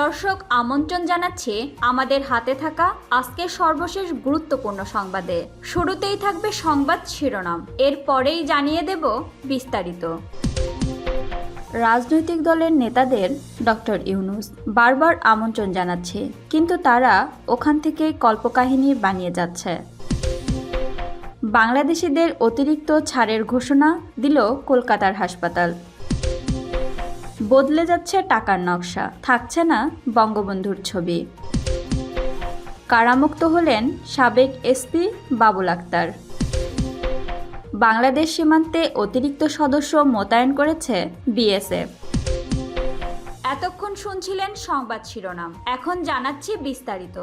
দর্শক আমন্ত্রণ জানাচ্ছে আমাদের হাতে থাকা আজকের সর্বশেষ গুরুত্বপূর্ণ সংবাদে। শুরুতেই থাকবে সংবাদ শিরোনাম। এরপরেই জানিয়ে দেব বিস্তারিত। রাজনৈতিক দলের নেতাদের ডক্টর ইউনুস বারবার আমন্ত্রণ জানাচ্ছে, কিন্তু তারা ওখান থেকে কল্পকাহিনী বানিয়ে যাচ্ছে। বাংলাদেশিদের অতিরিক্ত ছাড়ের ঘোষণা দিল কলকাতার হাসপাতাল। বদলে যাচ্ছে টাকার নকশা। থাকছে না বঙ্গবন্ধুর ছবি। কারামুক্ত হলেন সাবেক এসপি বাবুল আক্তার। বাংলাদেশ সীমান্তে অতিরিক্ত সদস্য মোতায়েন করেছে বিএসএফ। এতক্ষণ শুনছিলেন সংবাদ শিরোনাম। এখন জানাচ্ছি বিস্তারিত।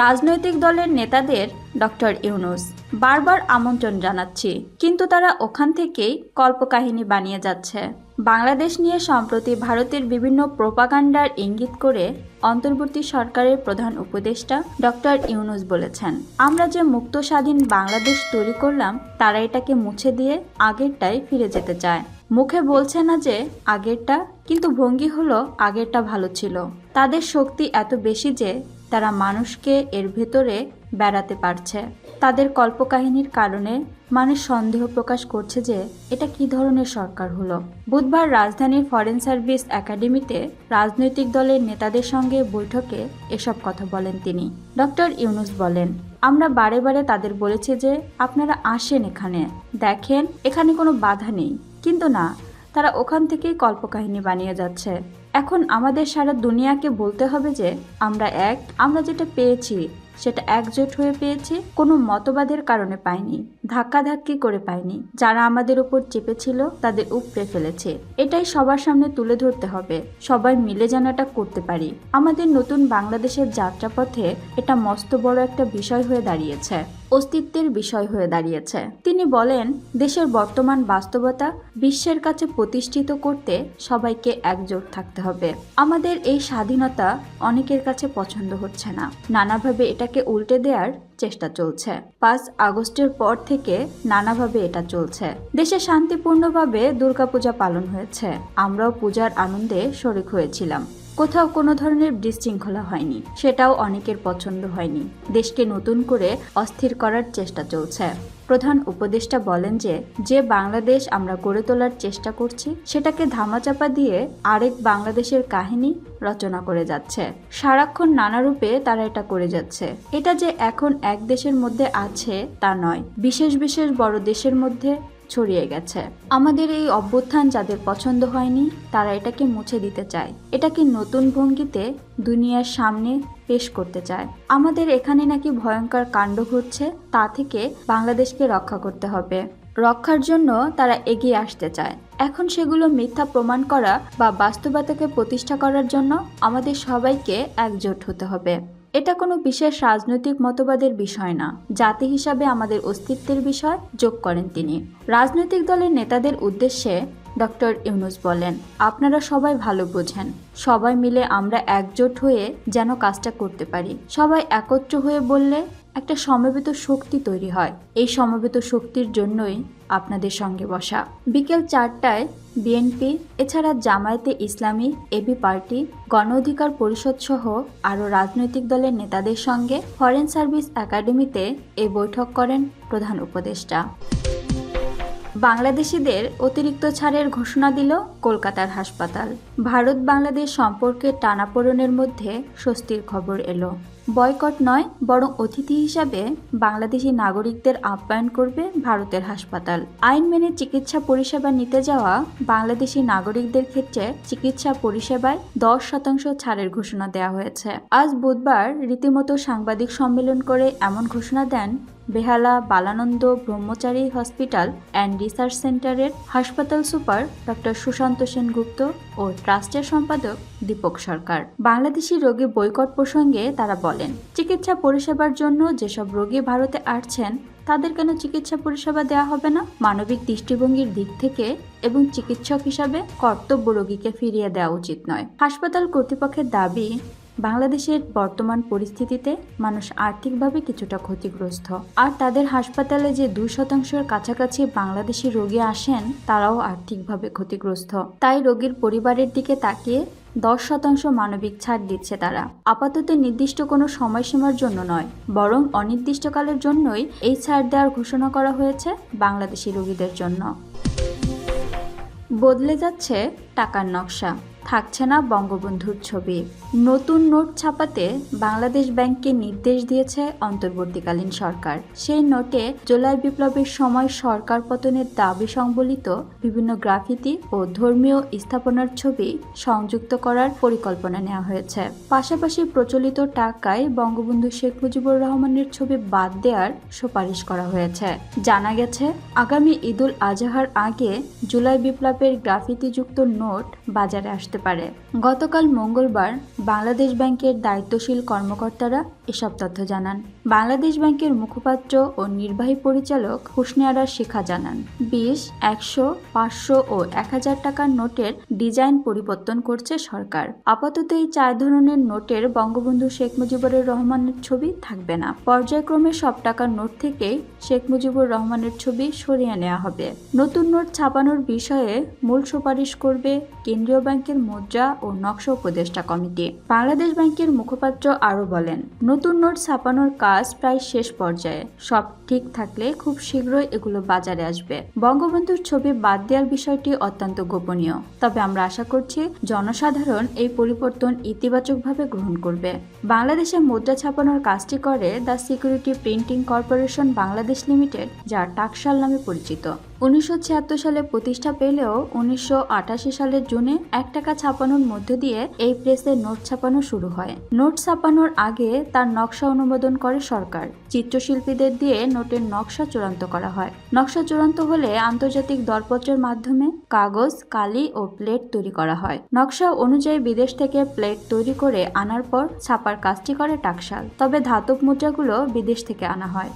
রাজনৈতিক দলের নেতাদের ডক্টর ইউনুস। বারবার আমন্ত্রণ জানাচ্ছি, কিন্তু তারা ওখান থেকেই কল্পকাহিনী বানিয়ে যাচ্ছে। বাংলাদেশ নিয়ে সম্প্রতি ভারতের বিভিন্ন প্রোপাগান্ডার ইঙ্গিত করে অন্তর্বর্তী সরকারের প্রধান উপদেষ্টা ডক্টর ইউনুস বলেছেন, আমরা যে মুক্ত স্বাধীন বাংলাদেশ তৈরি করলাম, তারা এটাকে মুছে দিয়ে আগেরটাই ফিরে যেতে চায়। মুখে বলছে না যে আগেরটা, কিন্তু ভঙ্গি হলো আগেরটা ভালো ছিল। তাদের শক্তি এত বেশি যে তারা মানুষকে এর ভেতরে বেড়াতে পারছে। তাদের কল্পকাহিনীর কারণে মানুষ সন্দেহ প্রকাশ করছে যে এটা কি ধরনের সরকার হলো। বুধবার রাজধানীর ফরেন সার্ভিস একাডেমিতে রাজনৈতিক দলের নেতাদের সঙ্গে বৈঠকে এসব কথা বলেন তিনি। ডক্টর ইউনুস বলেন, আমরা বারে বারে তাদের বলেছি যে আপনারা আসেন এখানে, দেখেন, এখানে কোনো বাধা নেই। কিন্তু না, তারা ওখান থেকেই কল্পকাহিনী বানিয়ে যাচ্ছে। এখন আমাদের সারা দুনিয়াকে বলতে হবে যে আমরা এক, আমরা যেটা পেয়েছি সেটা একজোট হয়ে পেয়েছি, কোনো মতবাদের কারণে পাইনি ধাক্কাধাক্কি করে পায়নি। যারা আমাদের উপর চেপেছিল, তাদের উপড়ে ফেলেছে। এটাই সবার সামনে তুলে ধরতে হবে, সবাই মিলে জানাটা করতে পারি। আমাদের নতুন বাংলাদেশের যাত্রাপথে এটা মস্ত বড় একটা বিষয় হয়ে দাঁড়িয়েছে। অস্তিত্বের বিষয় হয়ে দাঁড়িয়েছে। তিনি বলেন, দেশের বর্তমান বাস্তবতা বিশ্বের কাছে প্রতিষ্ঠিত করতে সবাইকে একজোট থাকতে হবে। আমাদের এই স্বাধীনতা অনেকের কাছে পছন্দ হচ্ছে না। নানাভাবে এটাকে উল্টে দেওয়ার চেষ্টা চলছে। পাঁচ আগস্টের পর থেকে নানাভাবে এটা চলছে। দেশে শান্তিপূর্ণভাবে দুর্গাপূজা পালন হয়েছে। আমরাও পূজার আনন্দে শরিক হয়েছিলাম। কোথাও কোনো ধরনের বিশৃঙ্খলা হয়নি, সেটাও অনেকের পছন্দ হয়নি। দেশকে নতুন করে অস্থির করার চেষ্টা চলছে। প্রধান উপদেষ্টা বলেন যে যে বাংলাদেশ আমরা গড়ে তোলার চেষ্টা করছি, সেটাকে ধামাচাপা দিয়ে আরেক বাংলাদেশের কাহিনী রচনা করে যাচ্ছে। সারাক্ষণ নানা রূপে তারা এটা করে যাচ্ছে। এটা যে এখন এক দেশের মধ্যে আছে তা নয়। বিশেষ বিশেষ বড় দেশের মধ্যে ছড়িয়ে গেছে। আমাদের এই অভ্যুত্থান যাদের পছন্দ হয়নি, তারা এটাকে মুছে দিতে চায়। এটাকে নতুন ভঙ্গিতে দুনিয়ার সামনে পেশ করতে চায়। আমাদের এখানে নাকি ভয়ঙ্কর কাণ্ড ঘটছে, তা থেকে বাংলাদেশকে রক্ষা করতে হবে। রক্ষার জন্য তারা এগিয়ে আসতে চায়। এখন সেগুলো মিথ্যা প্রমাণ করা বা বাস্তবতাকে প্রতিষ্ঠা করার জন্য আমাদের সবাইকে একজোট হতে হবে। এটা কোনো বিশেষ রাজনৈতিক মতবাদের বিষয় না। জাতি হিসাবে আমাদের অস্তিত্বের বিষয়, যোগ করেন তিনি। রাজনৈতিক দলের নেতাদের উদ্দেশ্যে ডক্টর ইউনুস বলেন, আপনারা সবাই ভালো বোঝেন। সবাই মিলে আমরা একজোট হয়ে যেন কাজটা করতে পারি। সবাই একত্র হয়ে বললে একটা সমবেত শক্তি তৈরি হয়। এই সমবেত শক্তির জন্যই আপনাদের সঙ্গে বসা। বিকেল চারটায় বিএনপি এছাড়া জামায়াতে ইসলামী এবি পার্টি, গণ অধিকার পরিষদ সহ আরও রাজনৈতিক দলের নেতাদের সঙ্গে ফরেন সার্ভিস একাডেমিতে এই বৈঠক করেন প্রধান উপদেষ্টা। বাংলাদেশিদের অতিরিক্ত ছাড়ের ঘোষণা দিল কলকাতার হাসপাতাল। ভারত বাংলাদেশ সম্পর্কের টানাপোড়েনের মধ্যে স্বস্তির খবর এলো। বয়কট নয়, বরং অতিথি হিসাবে বাংলাদেশি নাগরিকদের আপ্যায়ন করবে ভারতের হাসপাতাল। আইন মেনে চিকিৎসা পরিষেবা নিতে যাওয়া বাংলাদেশি নাগরিকদের ক্ষেত্রে চিকিৎসা পরিষেবায় দশ শতাংশ ছাড়ের ঘোষণা দেওয়া হয়েছে। আজ বুধবার রীতিমতো সাংবাদিক সম্মেলন করে এমন ঘোষণা দেন Behala Balananda Brahmachari hospital and research সেন্টারের হাসপাতাল সুপার ডক্টর সুশান্ত সেনগুপ্ত ও ট্রাস্টের সম্পাদক দীপক সরকার। বাংলাদেশি রোগী বৈকট প্রসঙ্গে তারা বলেন, চিকিৎসা পরিষেবার জন্য যেসব রোগী ভারতে আসছেন, তাদের কেন চিকিৎসা পরিষেবা দেওয়া হবে না? মানবিক দৃষ্টিভঙ্গির দিক থেকে এবং চিকিৎসক হিসাবে কর্তব্য রোগীকে ফিরিয়ে দেওয়া উচিত নয়। হাসপাতাল কর্তৃপক্ষের দাবি বাংলাদেশের বর্তমান পরিস্থিতিতে মানুষ আর্থিকভাবে কিছুটা ক্ষতিগ্রস্ত। আর তাদের হাসপাতালে যে দুই শতাংশের কাছাকাছি বাংলাদেশি রোগী আসেন, তারাও আর্থিকভাবে ক্ষতিগ্রস্ত। তাই রোগীর পরিবারের দিকে তাকিয়ে দশ শতাংশ মানবিক ছাড় দিচ্ছে তারা। আপাতত নির্দিষ্ট কোনো সময়সীমার জন্য নয়, বরং অনির্দিষ্টকালের জন্যই এই ছাড় দেওয়ার ঘোষণা করা হয়েছে বাংলাদেশি রোগীদের জন্য। বদলে যাচ্ছে টাকার নকশা। থাকছে না বঙ্গবন্ধুর ছবি। নতুন নোট ছাপাতে বাংলাদেশ ব্যাংককে নির্দেশ দিয়েছে অন্তর্বর্তীকালীন সরকার। সেই নোটে জুলাই বিপ্লবের সময় সরকার পতনের দাবি সংবলিত বিভিন্ন গ্রাফিতি ও ধর্মীয় স্থাপনার ছবি সংযুক্ত করার পরিকল্পনা নেওয়া হয়েছে। পাশাপাশি প্রচলিত টাকায় বঙ্গবন্ধু শেখ মুজিবুর রহমানের ছবি বাদ দেওয়ার সুপারিশ করা হয়েছে। জানা গেছে, আগামী ঈদুল আজহার আগে জুলাই বিপ্লবের গ্রাফিতিযুক্ত নোট বাজারে আসতে পারে। গতকাল মঙ্গলবার বাংলাদেশ ব্যাংকের দায়িত্বশীল কর্মকর্তারা এসব তথ্য জানান। বাংলাদেশ ব্যাংকের মুখপাত্র ও নির্বাহী পরিচালক হুসনে আরা শিখা জানান, বিশ, একশো, পাঁচশো ও এক হাজার টাকার নোটের ডিজাইন পরিবর্তন করছে সরকার। আপাতত এই চার ধরনের নোটের বঙ্গবন্ধু শেখ মুজিবুর রহমানের ছবি থাকবে না। পর্যায়ক্রমে সব টাকার নোট থেকেই শেখ মুজিবুর রহমানের ছবি সরিয়ে নেওয়া হবে। নতুন নোট ছাপানোর বিষয়ে মূল সুপারিশ করবে কেন্দ্রীয় ব্যাংকের মুদ্রা ও নকশা উপদেষ্টা কমিটি। বাংলাদেশ ব্যাংকের মুখপাত্র আরও বলেন, নতুন নোট ছাপানোর কাজ প্রায় শেষ পর্যায়ে। সব ঠিক থাকলে খুব শীঘ্রই এগুলো বাজারে আসবে। বঙ্গবন্ধুর ছবি বাদ দেওয়ার বিষয়টি অত্যন্ত গোপনীয়। তবে আমরা আশা করছি জনসাধারণ এই পরিবর্তন ইতিবাচকভাবে গ্রহণ করবে। বাংলাদেশে মুদ্রা ছাপানোর কাজটি করে the security printing corporation Bangladesh limited, যা টাকশাল নামে পরিচিত। উনিশশো ছিয়াত্তর সালে প্রতিষ্ঠা পেলেও উনিশশো আটাশি সালের জুনে এক টাকা ছাপানোর মধ্য দিয়ে এই প্রেসে নোট ছাপানো শুরু হয়। নোট ছাপানোর আগে তার নকশা অনুমোদন করে সরকার। চিত্রশিল্পীদের দিয়ে নোটের নকশা চূড়ান্ত করা হয়। নকশা চূড়ান্ত হলে আন্তর্জাতিক দরপত্রের মাধ্যমে কাগজ, কালি ও প্লেট তৈরি করা হয়। নকশা অনুযায়ী বিদেশ থেকে প্লেট তৈরি করে আনার পর ছাপার কাজটি করে টাকশাল। তবে ধাতব মুদ্রাগুলো বিদেশ থেকে আনা হয়।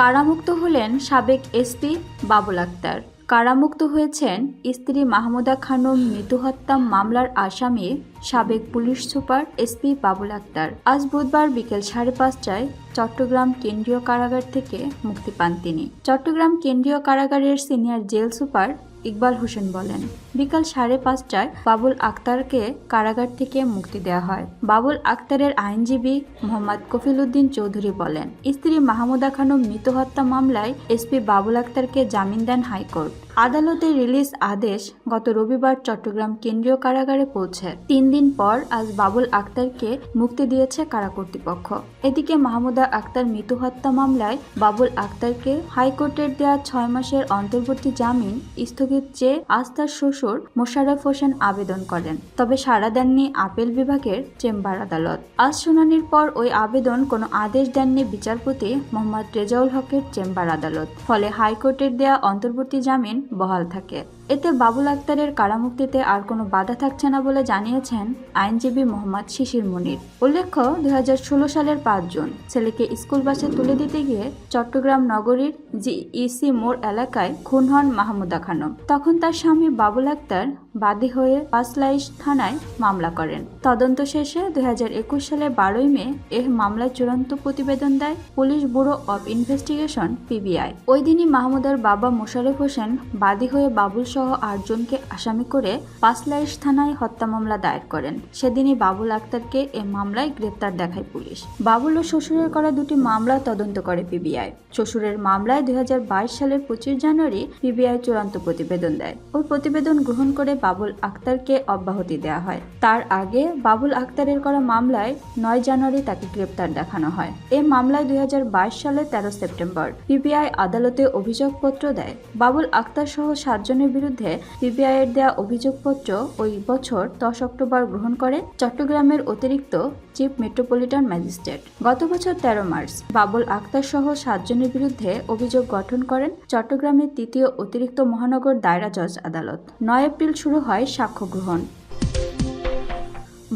কারামুক্ত হলেন সাবেক এসপি বাবুল আক্তার। কারামুক্ত হয়েছেন স্ত্রী মাহমুদা খানম মৃত্যু হত্যা মামলার আসামি সাবেক police super SP Babul Akhter. আজ বুধবার বিকেল সাড়ে পাঁচটায় চট্টগ্রাম কেন্দ্রীয় কারাগার থেকে মুক্তি পান তিনি। চট্টগ্রাম কেন্দ্রীয় কারাগারের senior jail super Iqbal Hossain বলেন বিকাল সাড়ে পাঁচটায় বাবুল আক্তারকে কারাগার থেকে মুক্তি দেওয়া হয়। বাবুল আক্তারের আইনজীবী মোহাম্মদ কফিল উদ্দিন চৌধুরী বলেন, স্ত্রী মাহমুদা খানম মৃত হত্যা মামলায় এসপি বাবুল আক্তারকে জামিন দেন হাইকোর্ট। আদালতের রিলিজ আদেশ গত রবিবার চট্টগ্রাম কেন্দ্রীয় কারাগারে পৌঁছে। তিন দিন পর আজ বাবুল আক্তারকে মুক্তি দিয়েছে কারা কর্তৃপক্ষ। এদিকে মাহমুদা আক্তার মৃত্যু হত্যা মামলায় বাবুল আক্তারকে হাইকোর্টের দেওয়া ছয় মাসের অন্তর্বর্তী জামিন স্থগিত চেয়ে আজ তার শ্বশুর মোশাররফ হোসেন আবেদন করেন, তবে সাড়া দেননি আপিল বিভাগের চেম্বার আদালত। আজ শুনানির পর ওই আবেদন কোনো আদেশ দেননি বিচারপতি মোহাম্মদ রেজাউল হকের চেম্বার আদালত। ফলে হাইকোর্টের দেয়া অন্তর্বর্তী জামিন বহাল থাকে। এতে বাবুল আক্তারের কারামুক্তিতে আর কোনো বাধা থাকছে না বলে জানিয়েছেন আইনজীবী মোহাম্মদ শিশির মনির। উল্লেখ্য দুই হাজার ষোলো সালের পাঁচ জুন ছেলেকে স্কুল বাসে তুলে দিতে গিয়ে চট্টগ্রাম নগরীর জি ইসি মোড় এলাকায় খুন হন মাহমুদা খানম। তখন তার স্বামী বাবুল আক্তার বাদী হয়ে পাঁচলাইশ থানায় মামলা করেন। তদন্ত শেষে দুই সালে বারোই মে এ মামলায় চূড়ান্ত প্রতিবেদন দেয় police bureau of investigation, PBI. ওই দিনই মাহমুদার বাবা মোশাররফ হোসেন বাদী হয়ে বাবুল সহ আটজনকে আসামি করে পাঁচলাইশ থানায় হত্যা মামলা দায়ের করেন। সেদিনই বাবুল আক্তারকে এ মামলায় গ্রেপ্তার দেখায় পুলিশ। বাবুল ও শ্বশুরের করা দুটি মামলা তদন্ত করে পিবিআই। শ্বশুরের মামলায় দুই হাজার বাইশ সালের পঁচিশ জানুয়ারি পিবিআই চূড়ান্ত প্রতিবেদন দেয়। ওই প্রতিবেদন গ্রহণ করে বাবুল আক্তারকে অব্যাহতি দেয়া হয়। তার আগে বাবুল আক্তারের করা মামলায় নয় জানুয়ারি তাকে গ্রেপ্তার দেখানো হয়। এ মামলায় দুই হাজার বাইশ সালের তেরো সেপ্টেম্বর পিবিআই আদালতে অভিযোগপত্র দেয়। বাবুল আক্তার সহ সাতজনের বিরুদ্ধে পিবিআই এর দেয়া অভিযোগপত্র ওই বছর দশ অক্টোবর গ্রহণ করে। চট্টগ্রামের অতিরিক্ত চিফ মেট্রোপলিটন ম্যাজিস্ট্রেট গত বছর তেরো মার্চ, বাবুল আক্তার সহ সাতজনের বিরুদ্ধে অভিযোগ গঠন করেন চট্টগ্রামের তৃতীয় অতিরিক্ত মহানগর দায়রা জজ আদালত। নয় এপ্রিল শুরু হয় সাক্ষ্য গ্রহণ।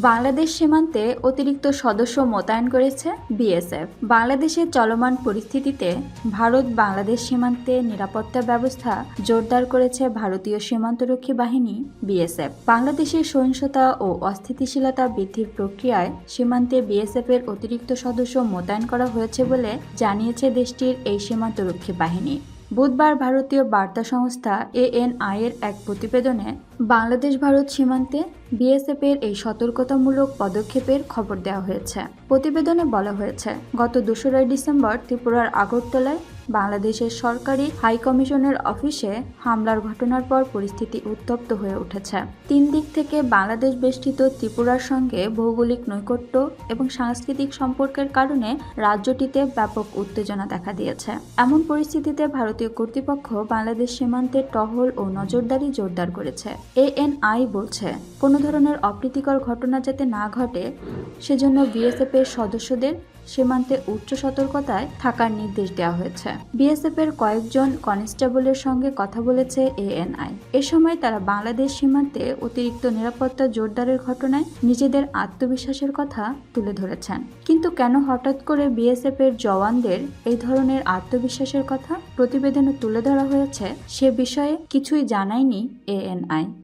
বাংলাদেশ সীমান্তে অতিরিক্ত সদস্য মোতায়েন করেছে বিএসএফ। বাংলাদেশের চলমান পরিস্থিতিতে ভারত বাংলাদেশ সীমান্তে নিরাপত্তা ব্যবস্থা জোরদার করেছে ভারতীয় সীমান্তরক্ষী বাহিনী, বিএসএফ। বাংলাদেশের সহিংসতা ও অস্থিতিশীলতা বৃদ্ধির প্রক্রিয়ায় সীমান্তে বিএসএফ এর অতিরিক্ত সদস্য মোতায়েন করা হয়েছে বলে জানিয়েছে দেশটির এই সীমান্তরক্ষী বাহিনী। বুধবার ভারতীয় বার্তা সংস্থা এএনআই এর এক প্রতিবেদনে বাংলাদেশ ভারত সীমান্তে বিএসএফ এর এই সতর্কতামূলক পদক্ষেপের খবর দেওয়া হয়েছে। প্রতিবেদনে বলা হয়েছে, গত দোসরা ডিসেম্বর ত্রিপুরার আগরতলায় বাংলাদেশের সরকারি হাই কমিশনের অফিসে হামলার ঘটনার পর পরিস্থিতি উত্তপ্ত হয়ে উঠেছে। তিন দিক থেকে বাংলাদেশ বেষ্টিত ত্রিপুরার সঙ্গে ভৌগোলিক নৈকট্য এবং সাংস্কৃতিক সম্পর্কের কারণে রাজ্যটিতে ব্যাপক উত্তেজনা দেখা দিয়েছে। এমন পরিস্থিতিতে ভারতীয় কর্তৃপক্ষ বাংলাদেশ সীমান্তে টহল ও নজরদারি জোরদার করেছে। এএনআই বলছে, কোনো ধরনের অপ্রীতিকর ঘটনা যাতে না ঘটে, সেজন্য বিএসএফ এর সদস্যদের সীমান্তে উচ্চ সতর্কতায় থাকার নির্দেশ দেওয়া হয়েছে। বিএসএফ এর কয়েকজন কনস্টেবলের সঙ্গে কথা বলেছে এএনআই। এ সময় তারা বাংলাদেশ সীমান্তে অতিরিক্ত নিরাপত্তা জোরদারের ঘটনায় নিজেদের আত্মবিশ্বাসের কথা তুলে ধরেছেন। কিন্তু কেন হঠাৎ করে বিএসএফ এর জওয়ানদের এই ধরনের আত্মবিশ্বাসের কথা প্রতিবেদনে তুলে ধরা হয়েছে, সে বিষয়ে কিছুই জানায়নি এএনআই।